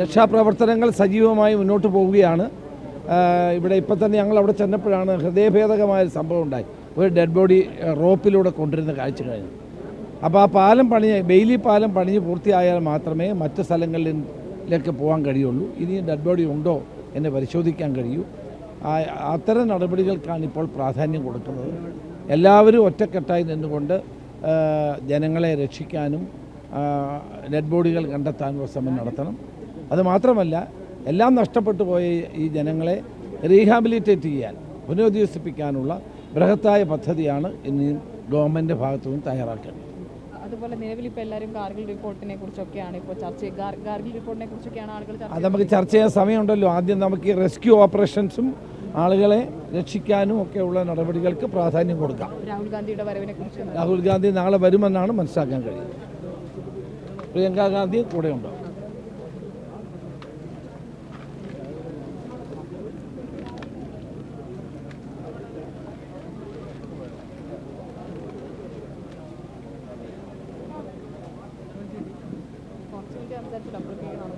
രക്ഷാപ്രവർത്തനങ്ങൾ സജീവമായി മുന്നോട്ട് പോവുകയാണ്. ഇവിടെ ഇപ്പം തന്നെ ഞങ്ങൾ അവിടെ ചെന്നപ്പോഴാണ് ഹൃദയഭേദകമായ ഒരു സംഭവം ഉണ്ടായി. ഒരു ഡെഡ് ബോഡി റോപ്പിലൂടെ കൊണ്ടുവരുന്ന കാഴ്ച കഴിഞ്ഞു അപ്പോൾ ആ പാലം പണിഞ്ഞ് ബെയിലി പാലം പണിഞ്ഞ് പൂർത്തിയായാൽ മാത്രമേ മറ്റു സ്ഥലങ്ങളിലേക്ക് പോകാൻ കഴിയുള്ളൂ. ഇനി ഡെഡ് ബോഡി ഉണ്ടോ എന്ന് പരിശോധിക്കാൻ കഴിയൂ. അത്തരം നടപടികൾക്കാണ് ഇപ്പോൾ പ്രാധാന്യം കൊടുക്കുന്നത്. എല്ലാവരും ഒറ്റക്കെട്ടായി നിന്നുകൊണ്ട് ജനങ്ങളെ രക്ഷിക്കാനും ഡെഡ് ബോഡികൾ കണ്ടെത്താനുള്ള ശ്രമം നടത്തണം. അതുമാത്രമല്ല എല്ലാം നഷ്ടപ്പെട്ടു പോയ ഈ ജനങ്ങളെ റീഹാബിലിറ്റേറ്റ് ചെയ്യാൻ പുനരധിവസിപ്പിക്കാനുള്ള ബൃഹത്തായ പദ്ധതിയാണ് ഇനി ഗവൺമെന്റ് ഭാഗത്തു നിന്ന് തയ്യാറാക്കേണ്ടത്. അതുപോലെ നിലവിൽ ഇപ്പോൾ എല്ലാവരും ഗാർഗിൽ റിപ്പോർട്ടിനെ കുറിച്ചൊക്കെയാണ് ഇപ്പോൾ ചർച്ച. ഗാർഗിൽ റിപ്പോർട്ടിനെ കുറിച്ചൊക്കെയാണ് ആളുകൾ അത് നമുക്ക് ചർച്ച ചെയ്യാൻ സമയമുണ്ടല്ലോ. ആദ്യം നമുക്ക് ഈ റെസ്ക്യൂ ഓപ്പറേഷൻസും ആളുകളെ രക്ഷിക്കാനും ഉള്ള നടപടികൾക്ക് പ്രാധാന്യം കൊടുക്കാം. രാഹുൽ ഗാന്ധിയുടെ വരവിനെ കുറിച്ച് രാഹുൽ ഗാന്ധി നാളെ വരുമെന്നാണ് മനസ്സിലാക്കാൻ കഴിയുന്നത്. പ്രിയങ്ക ഗാന്ധി കൂടെയുണ്ടോ